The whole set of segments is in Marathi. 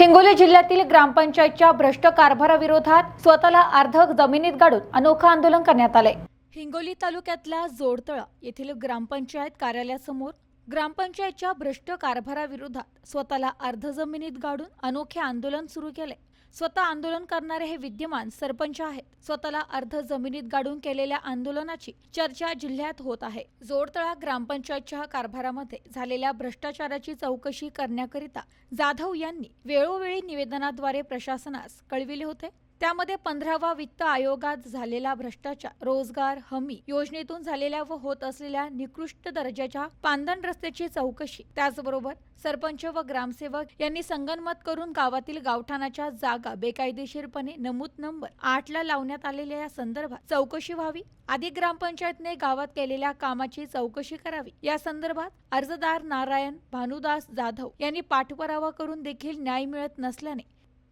हिंगोली जिल्ह्यातील ग्रामपंचायतच्या भ्रष्ट कारभाराविरोधात स्वतःला अर्धक जमिनीत गाडून अनोखं आंदोलन करण्यात आलंय. हिंगोली तालुक्यातल्या जोडतळा येथील ग्रामपंचायत कार्यालयासमोर ग्रामपंचायतच्या भ्रष्ट कारभाराविरोधात स्वतःला अर्ध जमिनीत गाडून अनोखे आंदोलन सुरू केले स्वतः आंदोलन करणारे हे विद्यमान सरपंच आहेत. स्वतःला अर्ध जमिनीत गाडून केलेल्या आंदोलनाची चर्चा जिल्ह्यात होत आहे. जोडतळा ग्रामपंचायतच्या कारभारामध्ये झालेल्या भ्रष्टाचाराची चौकशी करण्याकरिता जाधव यांनी वेळोवेळी निवेदनाद्वारे प्रशासनास कळविले होते. त्यामध्ये पंधरावा वित्त आयोगात झालेला भ्रष्टाचार रोजगार हमी योजनेतून झालेल्या व होत असलेल्या निकृष्ट दर्जाच्या पांदण रस्त्याची चौकशी. त्याचबरोबर सरपंच व ग्रामसेवक यांनी संगनमत करून गावातील गावठाणाच्या जागा बेकायदेशीरपणे नमूद नंबर आठ ला लावण्यात आलेल्या या संदर्भात चौकशी व्हावी. आधी ग्रामपंचायतने गावात केलेल्या कामाची चौकशी करावी. या संदर्भात अर्जदार नारायण भानुदास जाधव यांनी पाठपुरावा करून देखील न्याय मिळत नसल्याने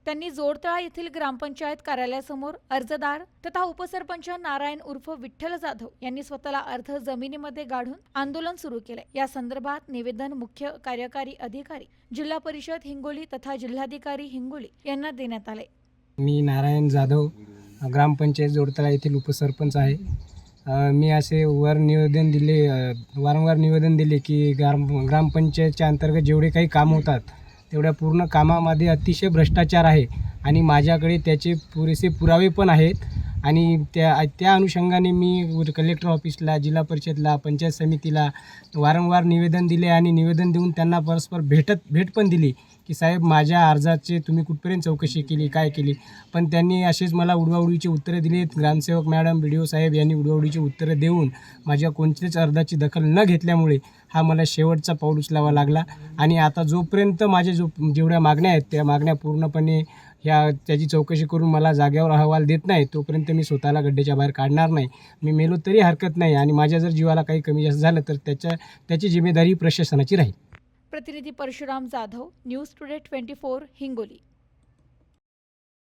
त्यांनी जोडतळा येथील ग्रामपंचायत कार्यालयासमोर अर्जदार तथा उपसरपंच नारायण उर्फ विठ्ठल जाधव यांनी स्वतःला अर्ध जमिनीमध्ये गाढून आंदोलन सुरू केले. या संदर्भात निवेदन मुख्य कार्यकारी अधिकारी जिल्हा परिषद हिंगोली तथा जिल्हाधिकारी हिंगोली यांना देण्यात आले. मी नारायण जाधव ग्रामपंचायत जोडतळा येथील उपसरपंच आहे. अ, मी असे वर निवेदन दिले अ, वारंवार निवेदन दिले की ग्राम ग्रामपंचायतच्या अंतर्गत जेवढे काही काम होतात तेवढ्या पूर्ण कामामध्ये अतिशय भ्रष्टाचार आहे आणि माझ्याकडे त्याचे पुरेसे पुरावे पण आहेत. आणि त्या त्या अनुषंगाने मी कलेक्टर ऑफिसला जिल्हा परिषदला पंचायत समितीला वारंवार निवेदन दिले आणि निवेदन देऊन त्यांना परस्पर भेटत भेट पण दिली. की साहेब माझ्या अर्जाचे तुम्ही कुठपर्यंत चौकशी केली काय केली? पण त्यांनी असेच मला उडवाउडीची उत्तरं दिली. ग्रामसेवक मॅडम बी डी ओ साहेब यांनी उडवाउडीची उत्तरं देऊन माझ्या कोणत्याच अर्जाची दखल न घेतल्यामुळे हा मला शेवटचा पाऊल उचलावा लागला. आणि आता जोपर्यंत माझ्या जो जेवढ्या मागण्या आहेत त्या मागण्या पूर्णपणे ह्या त्याची चौकशी करून मला जागेवर अहवाल देत नाही तोपर्यंत मी स्वतःला गड्ड्याच्या बाहेर काढणार नाही. मी मेलो तरी हरकत नाही आणि माझ्या जर जीवाला काही कमी जास्त झालं तर त्याच्या त्याची जिम्मेदारी प्रशासनाची राहील. प्रतिनिधी Parshuram Jadhav news today twenty four Hingoli.